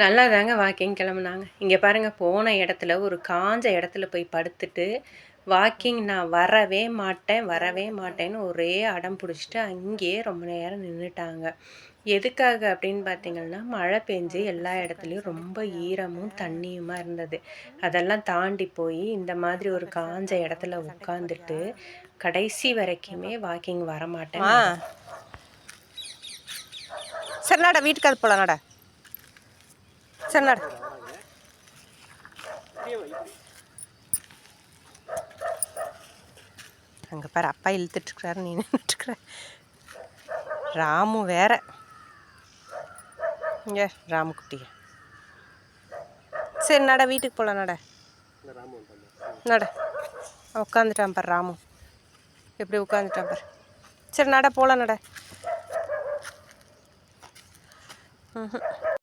நல்லா தாங்க வாக்கிங் கிளம்புனாங்க. இங்கே பாருங்கள் போன இடத்துல ஒரு காஞ்ச இடத்துல போய் படுத்துட்டு வாக்கிங் நான் வரவே மாட்டேன் வரவே மாட்டேன்னு ஒரே அடம் பிடிச்சிட்டு அங்கேயே ரொம்ப நேரம் நின்றுட்டாங்க எதுக்காக அப்படின்னு பார்த்தீங்கன்னா மழை பெஞ்சு எல்லா இடத்துலையும் ரொம்ப ஈரமும் தண்ணியுமா இருந்தது. அதெல்லாம் தாண்டி போய் இந்த மாதிரி ஒரு காஞ்ச இடத்துல உட்காந்துட்டு கடைசி வரைக்குமே வாக்கிங் வர மாட்டேன் சரி நட வீட்டுக்கு அது போகலாம் நட. சரி நட அங்கே பாரு அப்பா இழுத்துட்ருக்குறாரு நீ நின்றுட்டுருக்குற ராமு வேற. இங்கே ராமுக்குட்டிய. சரி நட வீட்டுக்கு போகலாம் நட. நட. உட்காந்துட்டான் பாரு ராமு. எப்படி உட்காந்துட்டான் பாரு. சரி நட போகலாம் நட. ம்